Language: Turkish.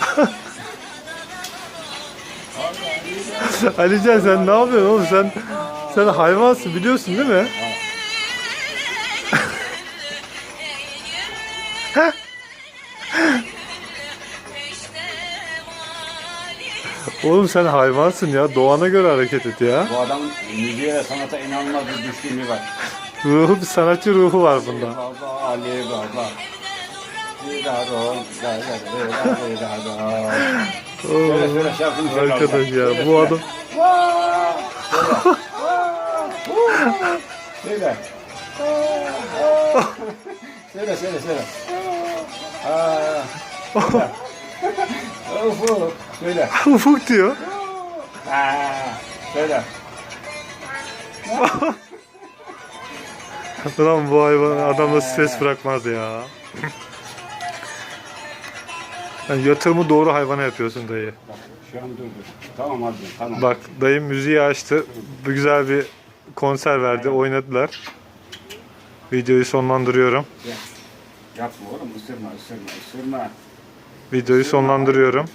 Alican sen ne yapıyorsun oğlum sen sen hayvansın biliyorsun değil mi? Oğlum sen hayvansın ya doğana göre hareket et ya. Bu adamın müziğe ve sanata inanılmaz bir düşkünlüğü var. Ruhu bir sanatçı ruhu var bunda. Baba Ali Baba. Söyle söyle şarkını söyle. Arkadaş ya Söyle, bu söyle. adam! Söyle. Söyle söyle söyle. Aa, söyle. Ufuk. Söyle. ufuk diyor. Aa, söyle. Lan bu hayvan adamda stres bırakmaz ya. Yani yatırımı doğru hayvana yapıyorsun dayı. Bak, Şu an dur dur. Tamam hadi tamam. Bak dayım müziği açtı. Bu güzel bir konser verdi. Oynadılar. Videoyu sonlandırıyorum. Yapma oğlum ısırma ısırma ısırma. Videoyu sonlandırıyorum.